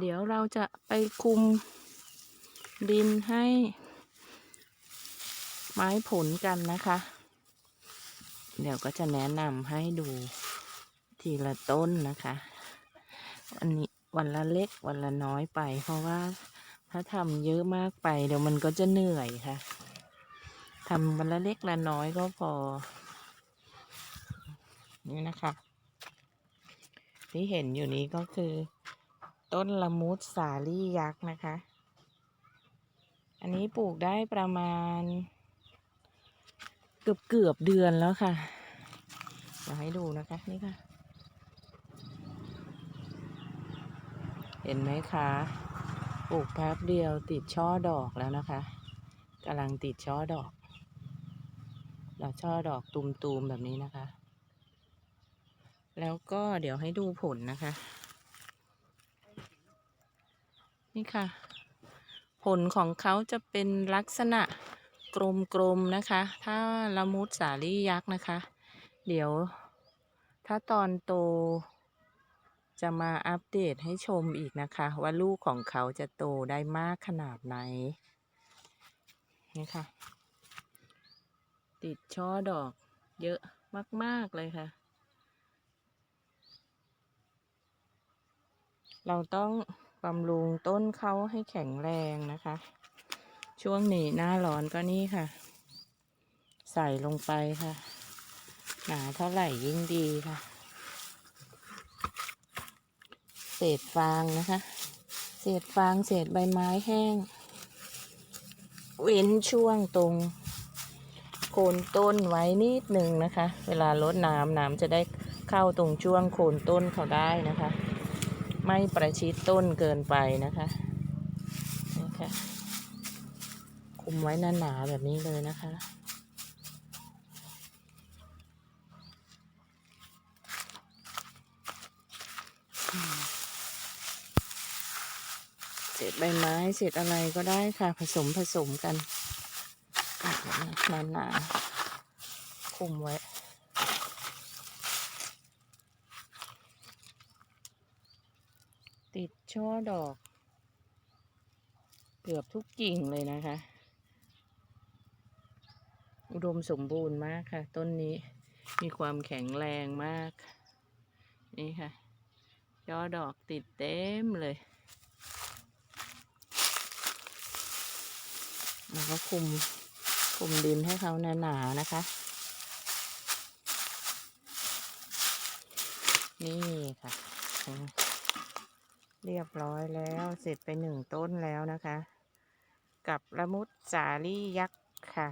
เดี๋ยวเราจะไปคุมดินให้ ไม้ผลกันนะคะ เดี๋ยวก็จะแนะนำให้ดูทีละต้นนะคะอันนี้วันละเล็กวันละน้อยไป เพราะว่าถ้าทำเยอะมากไป เดี๋ยวมันก็จะเหนื่อยค่ะทำวันละเล็กละน้อยก็พอ นี่นะคะ ที่เห็นอยู่นี้ก็คือ ต้นละมุดสาลี่ยักษ์นะคะ อันนี้ปลูกได้ประมาณ เกือบเกือบเดือนแล้วค่ะเดี๋ยวให้ดูนะคะนี่ค่ะ เห็นไหมคะปลูกแป๊บเดียวติดช่อดอกแล้วนะคะกำลังติดช่อดอกดอกช่อดอกตูมๆแบบนี้นะคะ แล้วก็เดี๋ยวให้ดูผลนะคะ นี่ค่ะ ผลของเขาจะเป็นลักษณะกลมๆนะคะ ถ้าละมุดสาลี่ยักษ์นะคะ เดี๋ยว ถ้าตอนโต จะมาอัปเดตให้ชมอีกนะคะ ว่าลูกของเขาจะโตได้มากขนาดไหนนี่ค่ะ ติดช่อดอกเยอะมาก ๆ เลยค่ะ เราต้อง บำรุงต้นเขาให้แข็งแรงนะคะ ช่วงนี้หน้าร้อนก็นี่ค่ะ ใส่ลงไปค่ะ หนาเท่าไหร่ยิ่งดีค่ะ เศษฟางนะคะ เศษฟางเศษใบไม้แห้ง เว้นช่วงตรงโคนต้นไว้นิดหนึ่งนะคะ เวลาลดน้ำน้ำจะได้เข้าตรงช่วงโคนต้นเขาได้นะคะ ไม่ประชิดต้นเกินไปนะคะนี่ค่ะคุมไว้หนาๆแบบนี้เลยนะคะเศษใบไม้เศษอะไรก็ได้ค่ะ ผสมผสมกันหนาๆคุมไว้ ติดช่อดอก เกือบทุกกิ่งเลยนะคะ อุดมสมบูรณ์มากค่ะ ต้นนี้มีความแข็งแรงมาก นี่ค่ะช่อดอกติดเต็มเลย แล้วก็คุมคุมดินให้เขาหนาๆนะคะ นี่ค่ะ เรียบร้อยแล้วเสร็จไปหนึ่งต้นแล้วนะคะ กับละมุดสาลี่ยักษ์ค่ะ